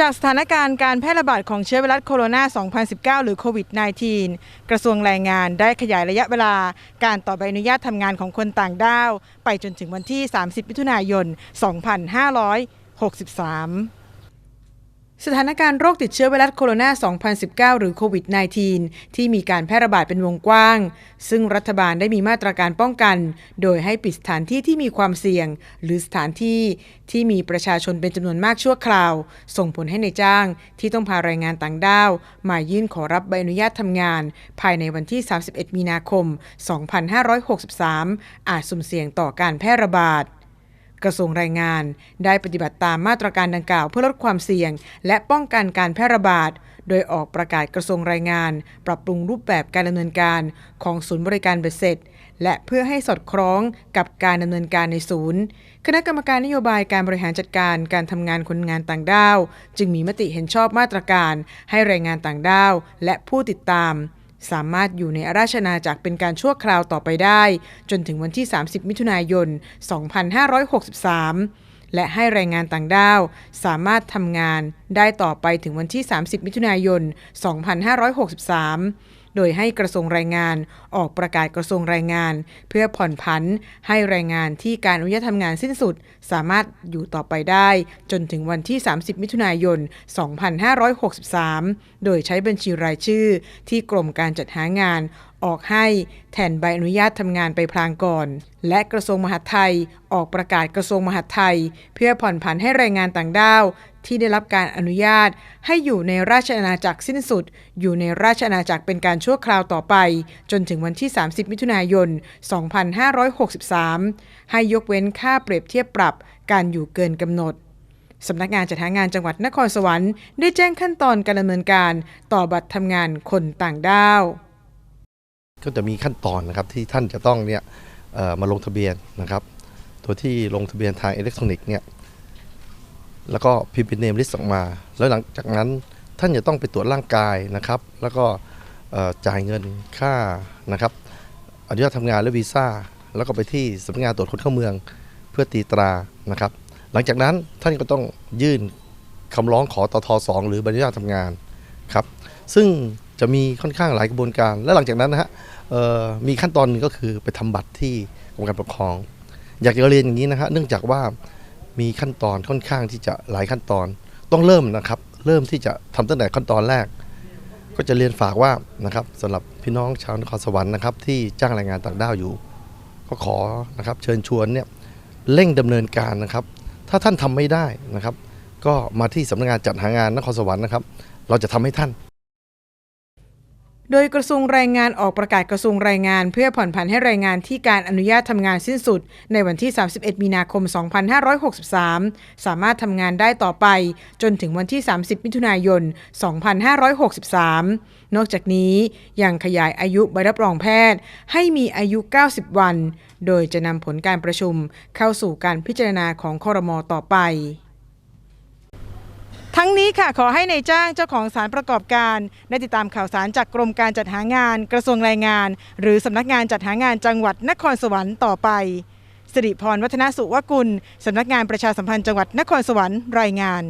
จากสถานการณ์การแพร่ระบาดของเชื้อไวรัสโคโรนา 2019 หรือโควิด -19 กระทรวงแรงงานได้ขยายระยะเวลาการต่อใบอนุญาตทำงานของคนต่างด้าว ไปจนถึงวันที่ 30 มิถุนายน 2563 สถานการณ์โรคติดเชื้อไวรัสโคโรนา 2019 หรือโควิด -19 ที่มีการแพร่ระบาดเป็นวงกว้าง ซึ่งรัฐบาลได้มีมาตรการป้องกัน โดยให้ปิดสถานที่ที่มีความเสี่ยง หรือสถานที่ที่มีประชาชนเป็นจำนวนมากชั่วคราว ส่งผลให้ในจ้างที่ต้องพาแรงงานต่างด้าว มายื่นขอรับใบอนุญาตทำงาน ภายในวันที่ 31 มีนาคม 2563 อาจสุ่มเสี่ยงต่อการแพร่ระบาด กระทรวงแรงงาน ได้ปฏิบัติตามมาตรการดังกล่าวเพื่อลดความเสี่ยง และป้องกันการแพร่ระบาด โดยออกประกาศกระทรวงแรงงาน ปรับปรุงรูปแบบการดำเนินการของศูนย์บริการเบ็ดเสร็จ และเพื่อให้สอดคล้องกับการดำเนินการในศูนย์ คณะกรรมการนโยบายการบริหารจัดการการทำงานคนงานต่างด้าว จึงมีมติเห็นชอบมาตรการ ให้แรงงานต่างด้าว และผู้ติดตาม สามารถอยู่ในราชนาจักรเป็นการชั่วคราวต่อไปได้ จนถึงวันที่ 30 มิถุนายน 2563 และให้แรงงานต่างด้าว สามารถทำงานได้ต่อไปถึงวันที่ 30 มิถุนายน 2563 โดยให้กระทรวงแรงงาน ออกประกาศกระทรวงแรงงาน เพื่อผ่อนผันให้แรงงานที่การอนุญาตทำงานสิ้นสุด สามารถอยู่ต่อไปได้ จนถึงวันที่ 30 มิถุนายน 2563 โดยใช้บัญชีรายชื่อที่กรมการจัดหางานออกให้แทนใบอนุญาตทำงานไปพลางก่อน และกระทรวงมหาดไทยออกประกาศกระทรวงมหาดไทย เพื่อผ่อนผันให้แรงงานต่างด้าว ที่ได้รับการอนุญาต ให้อยู่ในราชอาณาจักรสิ้นสุด อยู่ในราชอาณาจักรเป็นการชั่วคราวต่อไป จนถึงวันที่ 30 มิถุนายน 2563 ให้ยกเว้นค่าเปรียบเทียบปรับการอยู่เกินกำหนดสำนักงานจัดหางานจังหวัดนครสวรรค์ได้แจ้งขั้นตอนการดำเนินการต่อบัตรทำงานคนต่างด้าว ก็จะมีขั้นตอนนะครับที่ท่านจะต้องเนี่ยมาลงทะเบียนนะครับ ตัวที่ลงทะเบียนทางอิเล็กทรอนิกส์เนี่ย แล้วก็พิมพ์เป็นเนมลิสต์ออกมา แล้วหลังจากนั้นท่านจะต้องไปตรวจร่างกายนะครับ แล้วก็จ่ายเงินค่านะครับอนุญาตทำงานและวีซ่า แล้วก็ไปที่สำนักงานตรวจคนเข้าเมืองเพื่อตีตรานะครับ หลังจากนั้นท่านก็ต้องยื่นคำร้องขอตทสองหรือใบอนุญาตทำงานครับ ซึ่งจะมีค่อนข้างหลายกระบวนการ และหลังจากนั้นนะฮะมีขั้นตอนหนึงก็คือไปทำบัตรที่กรมการปกครอง อยากจะเรียนอย่างนี้นะฮะเนื่องจากว่า มีขั้นตอนค่อนข้างที่จะหลายขั้นตอน ต้องเริ่มนะครับ เริ่มที่จะทำตั้งแต่ขั้นตอนแรก ก็จะเรียนฝากว่านะครับสำหรับพี่น้องชาวนครสวรรค์นะครับ ที่จ้างแรงงานต่างด้าวอยู่ ก็ขอนะครับ เชิญชวนเนี่ยเร่งดำเนินการนะครับ ถ้าท่านทำไม่ได้นะครับ ก็มาที่สำนักงานจัดหางานนครสวรรค์นะครับ เราจะทำให้ท่าน โดยกระทรวงแรงงานออกประกาศกระทรวงแรงงาน เพื่อผ่อนผันให้แรงงานที่การอนุญาตทำงานสิ้นสุด ในวันที่ 31 มีนาคม 2563 สามารถทำงานได้ต่อไป จนถึงวันที่ 30 มิถุนายน 2563 นอกจากนี้ยังขยายอายุใบรับรองแพทย์ ให้มีอายุ 90 วัน โดยจะนำผลการประชุมเข้าสู่การพิจารณาของคอรมอต่อไป ทั้งนี้ค่ะขอให้ในจ้างเจ้าของสารประกอบการ ได้ติดตามข่าวสารจากกรมการจัดหางานกระทรวงแรงงาน หรือสำนักงานจัดหางานจังหวัดนครสวรรค์ต่อไปสิริพรวัฒนสุวกุลสำนักงานประชาสัมพันธ์จังหวัดนครสวรรค์รายงาน